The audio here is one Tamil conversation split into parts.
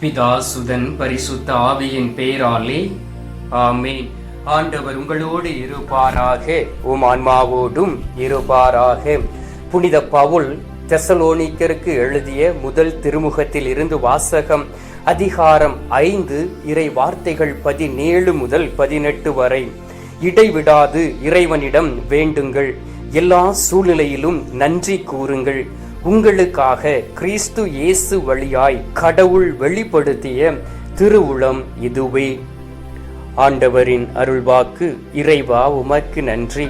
பிதாசுதன் பரிசுத்த ஆவியின் பேராலே. ஆமே ஆண்டவர் உங்களோடு இருப்பாராக. உம் ஆன்மாவோடும் இருப்பாராக. புனித பவுல் தெசலோனிக்கருக்கு எழுதிய முதல் திருமுகத்தில் இருந்து வாசகம் அதிகாரம் ஐந்து இறை வார்த்தைகள் பதினேழு முதல் பதினெட்டு வரை. இடைவிடாது இறைவனிடம் வேண்டுங்கள். எல்லா சூழ்நிலையிலும் நன்றி கூறுங்கள். உங்களுக்காக கிறிஸ்து இயேசு வழியாய் கடவுள் வெளிப்படுத்திய திருவுளம் இதுவே. ஆண்டவரின் அருள்வாக்கு இறைவா உமக்கு நன்றி.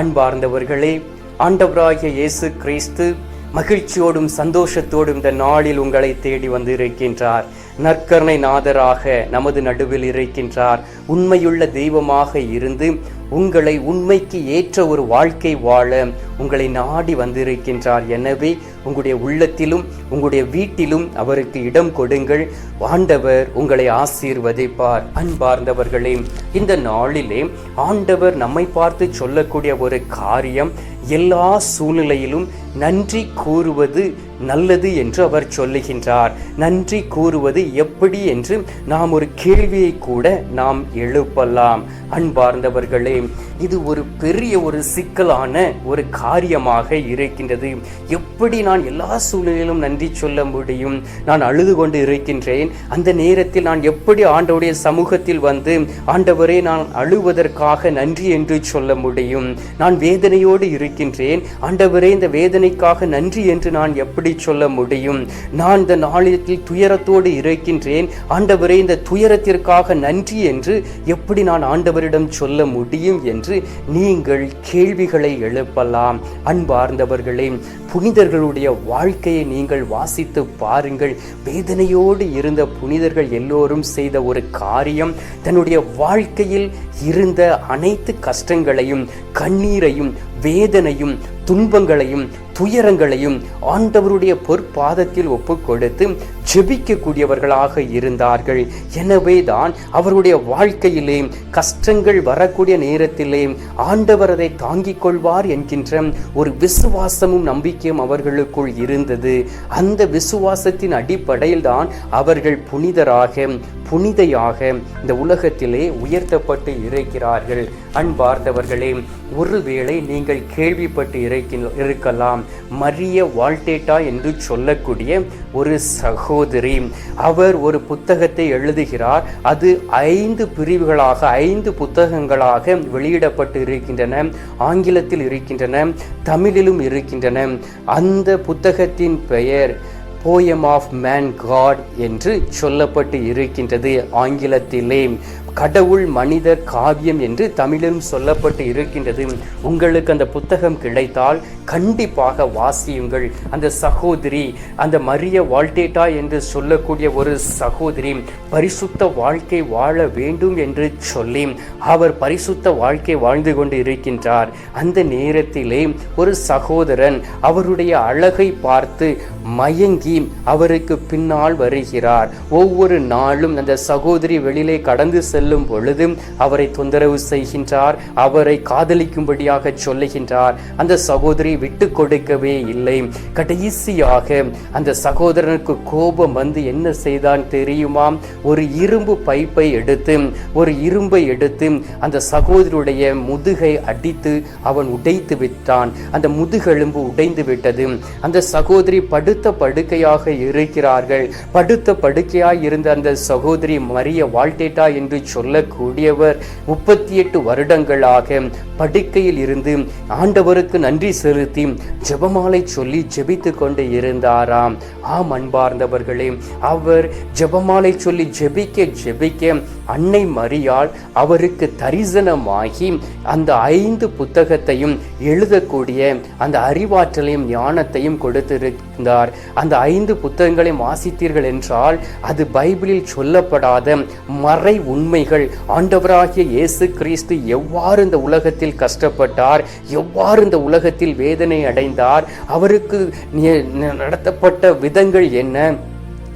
அன்பார்ந்தவர்களே ஆண்டவராகிய இயேசு கிறிஸ்து மகிழ்ச்சியோடும் சந்தோஷத்தோடும் இந்த நாளில் உங்களை தேடி வந்து இருக்கின்றார் நற்கருணை நாதராக நமது நடுவில் இருக்கின்றார். உண்மையுள்ள தெய்வமாக இருந்து உங்களை உண்மைக்கு ஏற்ற ஒரு வாழ்க்கை வாழ உங்களை நாடி வந்திருக்கின்றார். எனவே உங்களுடைய உள்ளத்திலும் உங்களுடைய வீட்டிலும் அவருக்கு இடம் கொடுங்கள். ஆண்டவர் உங்களை ஆசீர்வதிப்பார். அன்பார்ந்தவர்களே இந்த நாளிலே ஆண்டவர் நம்மை பார்த்து சொல்லக்கூடிய ஒரு காரியம் எல்லா சூழ்நிலையிலும் நன்றி கூறுவது நல்லது என்று அவர் சொல்லுகின்றார். நன்றி கூறுவது எப்படி என்று நாம் ஒரு கேள்வியை கூட நாம் எழுப்பலாம். அன்பார்ந்தவர்களே இது ஒரு பெரிய ஒரு சிக்கலான ஒரு காரியமாக இருக்கின்றது. எப்படி நான் எல்லா சூழ்நிலையிலும் நன்றி சொல்ல முடியும். நான் அழுது கொண்டு இருக்கின்றேன். அந்த நேரத்தில் நான் எப்படி ஆண்டவுடைய சமூகத்தில் வந்து ஆண்டவரே நான் அழுவதற்காக நன்றி என்று சொல்ல முடியும். நான் வேதனையோடு இருக்கின்றேன். ஆண்டவரே இந்த வேதனைக்காக நன்றி என்று நான் எப்படி சொல்ல முடியும்? நான் இந்த நாளில் துயரத்தோடு இருக்கின்றேன். ஆண்டவரே இந்த துயரத்திற்காக நன்றி என்று எப்படி நான் ஆண்டவரிடம் சொல்ல முடியும் என்று நீங்கள் கேள்விகளை எழுப்பலாம். அன்பார்ந்தவர்களே புனிதர்களுடைய வாழ்க்கையை நீங்கள் வாசித்து பாருங்கள். வேதனையோடு இருந்த புனிதர்கள் எல்லோரும் செய்த ஒரு காரியம் தன்னுடைய வாழ்க்கையில் இருந்த அனைத்து கஷ்டங்களையும் கண்ணீரையும் வேதனையும் துன்பங்களையும் துயரங்களையும் ஆண்டவருடைய பொற்பாதத்தில் ஒப்பு கொடுத்து ஜெபிக்கக்கூடியவர்களாக இருந்தார்கள். எனவே தான் அவருடைய வாழ்க்கையிலே கஷ்டங்கள் வரக்கூடிய நேரத்திலே ஆண்டவர் அதை தாங்கிக் கொள்வார் என்கின்ற ஒரு விசுவாசமும் நம்பிக்கையும் அவர்களுக்குள் இருந்தது. அந்த விசுவாசத்தின் அடிப்படையில் தான் அவர்கள் புனிதராக புனிதையாக இந்த உலகத்திலே உயர்த்தப்பட்டு இருக்கிறார்கள். அன்பார்ந்தவர்களே ஒருவேளை நீங்கள் கேள்விப்பட்டு இருக்கின் இருக்கலாம். மரிய வால்டேட்டா என்று சொல்லக்கூடிய ஒரு சகோதரி அவர் ஒரு புத்தகத்தை எழுதுகிறார். அது ஐந்து பிரிவுகளாக ஐந்து புத்தகங்களாக வெளியிடப்பட்டு இருக்கின்றன ஆங்கிலத்தில் இருக்கின்றன தமிழிலும் இருக்கின்றன. அந்த புத்தகத்தின் பெயர் போயம் ஆஃப் மேன் காட் என்று சொல்லப்பட்டு இருக்கின்றது. ஆங்கிலத்திலே கடவுள் மனிதர் காவியம் என்று தமிழிலும் சொல்லப்பட்டு இருக்கின்றது. உங்களுக்கு அந்த புத்தகம் கிடைத்தால் கண்டிப்பாக வாசியுங்கள். அந்த சகோதரி அந்த மரிய வால்டேட்டா என்று சொல்லக்கூடிய ஒரு சகோதரி பரிசுத்த வாழ்க்கை வாழ வேண்டும் என்று சொல்லி அவர் பரிசுத்த வாழ்க்கை வாழ்ந்து கொண்டு இருக்கின்றார். அந்த நேரத்திலே ஒரு சகோதரன் அவருடைய அழகை பார்த்து மயங்கி அவருக்கு பின்னால் வருகிறார். ஒவ்வொரு நாளும் அந்த சகோதரி வெளியிலே கடந்து செல்லும் பொழுது அவரை தொந்தரவு செய்கின்றார் அவரை காதலிக்கும்படியாக சொல்லுகின்றார். அந்த சகோதரி விட்டு கொடுக்கவே இல்லை. கடைசியாக அந்த சகோதரனுக்கு கோபம் வந்து என்ன செய்தான் தெரியுமா? ஒரு இரும்பு பைப்பை எடுத்து ஒரு இரும்பை எடுத்து அந்த சகோதரியுடைய முதுகை அடித்து அவன் உடைத்து விட்டான். அந்த முதுகெலும்பு உடைந்து விட்டது. அந்த சகோதரி படு படுத்த படுக்கையாக இருக்கிறார்கள். படுத்த படுக்கையாய் இருந்த அந்த சகோதரி மரிய வால்டேட்டா என்று சொல்லக்கூடியவர் முப்பத்தி எட்டு வருடங்களாக படுக்கையில் இருந்து ஆண்டவருக்கு நன்றி செலுத்தி ஜெபமாலை சொல்லி ஜெபித்து கொண்டு இருந்தாராம். ஆம் அன்பார்ந்தவர்களே அவர் ஜெபமாலை சொல்லி ஜெபிக்க ஜெபிக்க அன்னை மரியாள் அவருக்கு தரிசனமாகி அந்த ஐந்து புத்தகத்தையும் எழுதக்கூடிய அந்த அறிவாற்றலையும் ஞானத்தையும் கொடுத்திருந்தார். அந்த ஐந்து புத்தகங்களையும் வாசித்தீர்கள் என்றால் அது பைபிளில் சொல்லப்படாத மறை உண்மைகள். ஆண்டவராகிய இயேசு கிறிஸ்து எவ்வாறு இந்த உலகத்தில் கஷ்டப்பட்டார் எவ்வாறு இந்த உலகத்தில் வேதனை அடைந்தார் அவருக்கு நடத்தப்பட்ட விதங்கள் என்ன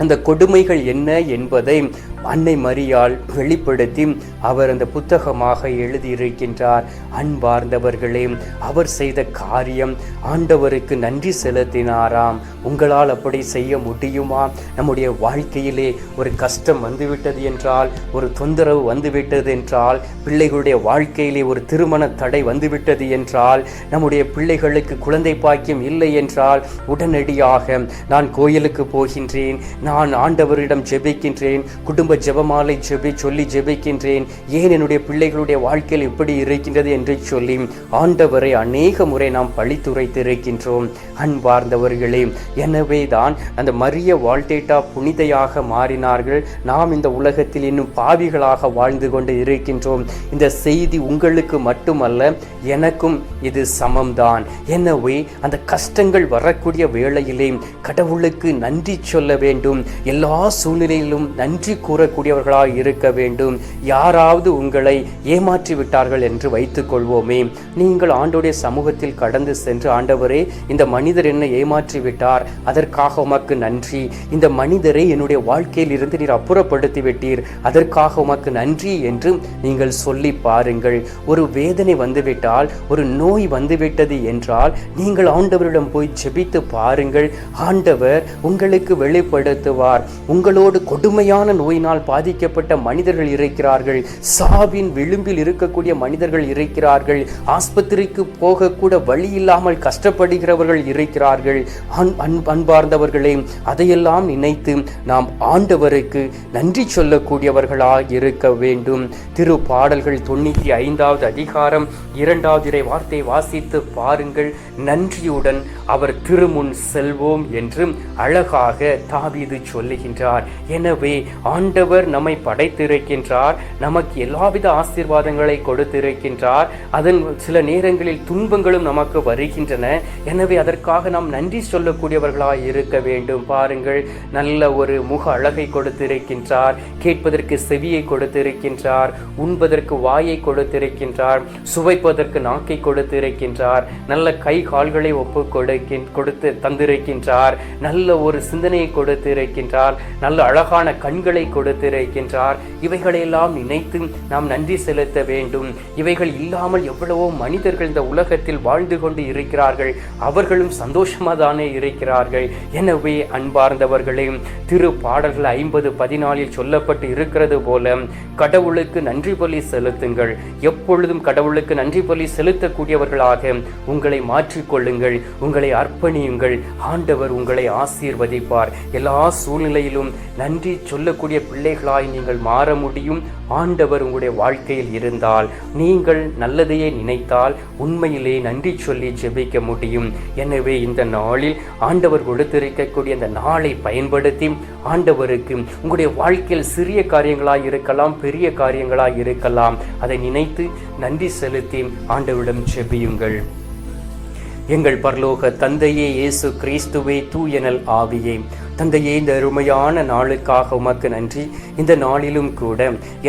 அந்த கொடுமைகள் என்ன என்பதை அன்னை மரியால் வெளிப்படுத்தி அவர் அந்த புத்தகமாக எழுதியிருக்கின்றார். அன்பார்ந்தவர்களே அவர் செய்த காரியம் ஆண்டவருக்கு நன்றி செலுத்தினாராம். உங்களால் அப்படி செய்ய முடியுமா? நம்முடைய வாழ்க்கையிலே ஒரு கஷ்டம் வந்துவிட்டது என்றால் ஒரு தொந்தரவு வந்துவிட்டது என்றால் பிள்ளைகளுடைய வாழ்க்கையிலே ஒரு திருமண தடை வந்துவிட்டது என்றால் நம்முடைய பிள்ளைகளுக்கு குழந்தை பாக்கியம் இல்லை என்றால் உடனடியாக நான் கோயிலுக்கு போகின்றேன் நான் ஆண்டவரிடம் ஜெபிக்கின்றேன் குடும்ப ஜெபமாலை ஜெபி சொல்லி ஜெபிக்கின்றேன். ஏன் என்னுடைய பிள்ளைகளுடைய வாழ்க்கையில் இப்படி இருக்கின்றது என்று சொல்லி ஆண்டவரை அநேக முறை நாம் பழித்துரைத்து இருக்கின்றோம் அன்பார்ந்தவர்களே எனவே தான் அந்த மரிய வால்டேட்டா புனிதையாக மாறினார்கள். நாம் இந்த உலகத்தில் இன்னும் பாவிகளாக வாழ்ந்து கொண்டு இருக்கின்றோம். இந்த செய்தி உங்களுக்கு மட்டுமல்ல எனக்கும் இது சமம்தான். எனவே அந்த கஷ்டங்கள் வரக்கூடிய வேளையிலே கடவுளுக்கு நன்றி சொல்ல வேண்டும். எல்லா சூழ்நிலையிலும் நன்றி கூறக்கூடியவர்களாக இருக்க வேண்டும். யாராவது உங்களை ஏமாற்றி விட்டார்கள் என்று வைத்துக் கொள்வோமே நீங்கள் ஆண்டோடைய சமூகத்தில் கடந்து சென்று ஆண்டவரே இந்த மனிதர் என்னை ஏமாற்றி விட்டார் அதற்காக உமக்கு நன்றி. இந்த மனிதரை என்னுடைய வாழ்க்கையில் இருந்து நீர் அப்புறப்படுத்தி விட்டீர் அதற்காக உமக்கு நன்றி என்று நீங்கள் சொல்லி பாருங்கள். ஒரு வேதனை வந்துவிட்டால் ஒரு நோய் வந்துவிட்டது என்றால் நீங்கள் ஆண்டவரிடம் போய் ஜெபித்து பாருங்கள். ஆண்டவர் உங்களுக்கு வெளிப்படுத்துவார். உங்களோடு கொடுமையான நோயினால் பாதிக்கப்பட்ட மனிதர்கள் இருக்கிறார்கள் சாவின் விளிம்பில் இருக்கக்கூடிய மனிதர்கள் இருக்கிறார்கள் ஆஸ்பத்திரிக்கு போகக்கூட வழி இல்லாமல் கஷ்டப்படுகிறவர்கள் இருக்கிறார்கள் அன் அன்பார்ந்தவர்களே அதையெல்லாம் நினைத்து நாம் ஆண்டவருக்கு நன்றி சொல்லக்கூடியவர்களாக இருக்க வேண்டும். திரு பாடல்கள் தொண்ணூற்றி ஐந்தாவது அதிகாரம் இரண்டாவது இறை வார்த்தை வாசித்து பாருங்கள். நன்றியுடன் அவர் திருமுன் செல்வோம் என்று அழகாக தாவீது சொல்லுகின்றார். எனவே ஆண்ட ஆண்டவர் நம்மை படைத்திருக்கின்றார். நமக்கு எல்லாவித ஆசீர்வாதங்களை கொடுத்திருக்கின்றார். அதன் சில நேரங்களில் துன்பங்களும் நமக்கு வருகின்றன. எனவே அதற்காக நாம் நன்றி சொல்லக்கூடியவர்களாய் இருக்க வேண்டும். பாருங்கள் நல்ல ஒரு முக அழகை கொடுத்திருக்கின்றார். கேட்பதற்கு செவியை கொடுத்திருக்கின்றார். உண்பதற்கு வாயை கொடுத்திருக்கின்றார். சுவைப்பதற்கு நாக்கை கொடுத்திருக்கின்றார். நல்ல கை கால்களை ஒப்பு கொடுக்கின் கொடுத்து தந்திருக்கின்றார். நல்ல ஒரு சிந்தனையை கொடுத்திருக்கின்றார். நல்ல அழகான கண்களை கொடு கொடுத்திருக்கின்றார். இவைகளையெல்லாம் நினைத்து நாம் நன்றி செலுத்த வேண்டும். இவைகள் இல்லாமல் எவ்வளவோ மனிதர்கள் இந்த உலகத்தில் வாழ்ந்து கொண்டு இருக்கிறார்கள். அவர்களும் சந்தோஷமாக தானே இருக்கிறார்கள். எனவே அன்பார்ந்தவர்களே திரு பாடல்கள் ஐம்பது பதினாலில் சொல்லப்பட்டு இருக்கிறது போல கடவுளுக்கு நன்றி பலி செலுத்துங்கள். எப்பொழுதும் கடவுளுக்கு நன்றி பலி செலுத்தக்கூடியவர்களாக உங்களை மாற்றிக்கொள்ளுங்கள். உங்களை அர்ப்பணியுங்கள். ஆண்டவர் உங்களை ஆசீர்வதிப்பார். எல்லா சூழ்நிலையிலும் நன்றி சொல்லக்கூடிய பிள்ளைகளாய் நீங்கள் மாற முடியும். ஆண்டவர் உங்களுடைய வாழ்க்கையில் இருந்தால் நீங்கள் நல்லதையே நினைத்தால் உண்மையிலே நன்றி சொல்லி ஜெபிக்க முடியும். எனவே இந்த நாளில் ஆண்டவர் கொடுத்திருக்கக்கூடிய அந்த நாளை பயன்படுத்தி ஆண்டவருக்கு உங்களுடைய வாழ்க்கையில் சிறிய காரியங்களாய் இருக்கலாம் பெரிய காரியங்களாய் இருக்கலாம். அதை நினைத்து நன்றி செலுத்தி ஆண்டவரிடம் ஜெபியுங்கள். எங்கள் பரலோக தந்தையே இயேசு கிறிஸ்துவே தூயனல் ஆவியே. தந்தையே இந்த அருமையான நாளுக்காக உமக்கு நன்றி. இந்த நாளிலும் கூட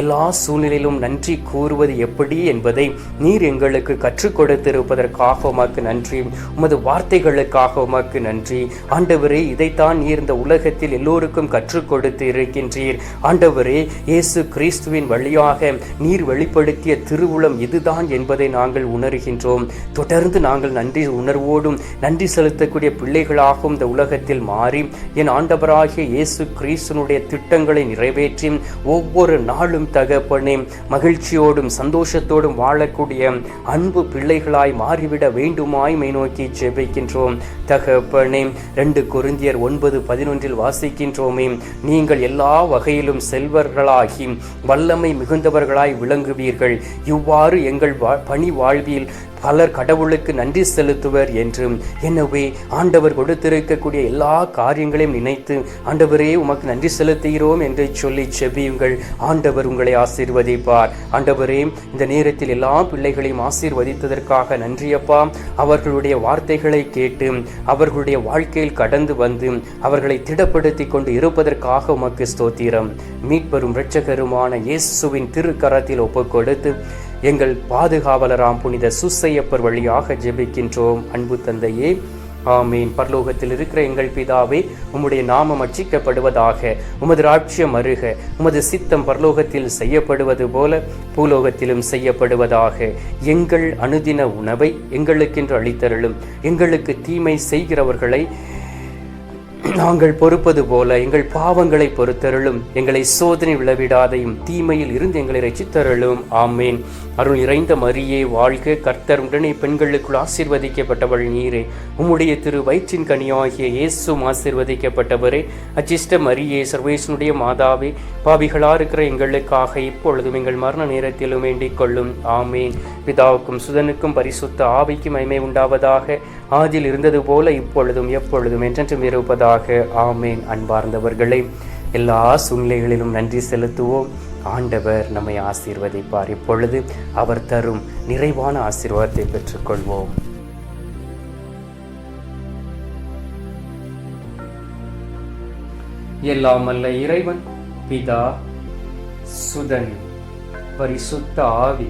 எல்லா சூழ்நிலையிலும் நன்றி கூறுவது எப்படி என்பதை நீர் எங்களுக்கு கற்றுக் கொடுத்திருப்பதற்காக உமக்கு நன்றி. உமது வார்த்தைகளுக்காக உமக்கு நன்றி. ஆண்டவரே இதைத்தான் நீர் இந்த உலகத்தில் எல்லோருக்கும் கற்றுக் கொடுத்து இருக்கின்றீர் ஆண்டவரே இயேசு கிறிஸ்துவின் வழியாக நீர் வெளிப்படுத்திய திருவுளம் இதுதான் என்பதை நாங்கள் உணர்கின்றோம். தொடர்ந்து நாங்கள் நன்றி உணர்வோடும் நன்றி செலுத்தக்கூடிய பிள்ளைகளாகவும் இந்த உலகத்தில் மாறி என் ஆண்டவராகிய இயேசு கிறிஸ்தனுடைய திட்டங்களை நிறைவேற்றி ஒவ்வொரு நாளும் தகப்பனே மகிழ்ச்சியோடும் சந்தோஷத்தோடும் வாழக்கூடிய அன்பு பிள்ளைகளாய் மாறிவிட வேண்டுமாய் மை நோக்கி ஜெபிக்கின்றோம். தகப்பனே ரெண்டு குருந்தியர் ஒன்பது பதினொன்றில் வாசிக்கின்றோமே நீங்கள் எல்லா வகையிலும் செல்வர்களாகி வல்லமை மிகுந்தவர்களாய் விளங்குவீர்கள். இவ்வாறு எங்கள் வா- பணி வாழ்வில் பலர் கடவுளுக்கு நன்றி செலுத்துவர் என்றும் எனவே ஆண்டவர் கொடுத்திருக்கக்கூடிய எல்லா காரியங்களையும் நினைத்து ஆண்டவரே உமக்கு நன்றி செலுத்துகிறோம் என்று சொல்லி செபியுங்கள். ஆண்டவர் உங்களை ஆசீர்வதிப்பார். ஆண்டவரே இந்த நேரத்தில் எல்லா பிள்ளைகளையும் ஆசீர்வதித்ததற்காக நன்றியப்பா. அவர்களுடைய வார்த்தைகளை கேட்டு அவர்களுடைய வாழ்க்கையில் கடந்து வந்து அவர்களை திடப்படுத்தி கொண்டு இருப்பதற்காக உமக்கு ஸ்தோத்திரம். மீட்பெரும் இரட்சகருமான இயேசுவின் திருக்கரத்தில் ஒப்புக் கொடுத்து எங்கள் பாதுகாவலராம் புனித சுசையப்பர் வழியாக ஜெபிக்கின்றோம். அன்பு தந்தையே ஆமீன். பரலோகத்தில் இருக்கிற எங்கள் பிதாவே உம்முடைய நாமம் அச்சிக்கப்படுவதாக உமது ராட்சியம் அருக உமது சித்தம் பரலோகத்தில் செய்யப்படுவது போல பூலோகத்திலும் செய்யப்படுவதாக. எங்கள் அனுதின உணவை எங்களுக்கென்று அளித்தருளும். எங்களுக்கு தீமை செய்கிறவர்களை நாங்கள் பொறுப்பது போல எங்கள் பாவங்களை பொறுத்தருளும் எங்களை சோதனை விழவிடாதையும் தீமையில் இருந்து எங்களை ரசித்தருளும் ஆமேன். அருள் இறைந்த மரியே வாழ்க கர்த்தர். உடனே பெண்களுக்குள் ஆசீர்வதிக்கப்பட்டவள் நீரே. உம்முடைய திரு வயிற்றின் கனியாகிய இயேசும் ஆசீர்வதிக்கப்பட்டவரே. அச்சிஷ்ட மரியே சர்வேசனுடைய மாதாவே பாவிகளா இருக்கிற எங்களுக்காக இப்பொழுதும் எங்கள் மரண நேரத்திலும் வேண்டிக் கொள்ளும். ஆமேன். பிதாவுக்கும் சுதனுக்கும் பரிசுத்த ஆவிக்கும் மைமை உண்டாவதாக ஆதில் இருந்தது போல இப்பொழுதும் எப்பொழுதும் என்றென்றும் இருப்பதாக. ஆமேன். அன்பார்ந்தவர்களே எல்லா சூழ்நிலைகளிலும் நன்றி செலுத்துவோம். ஆண்டவர் நம்மை ஆசீர்வதிப்பார். இப்பொழுது அவர் தரும் நிறைவான ஆசீர்வாதத்தை பெற்றுக்கொள்வோம். எல்லாம் அல்ல இறைவன் பிதா சுதன் பரிசுத்த ஆவி.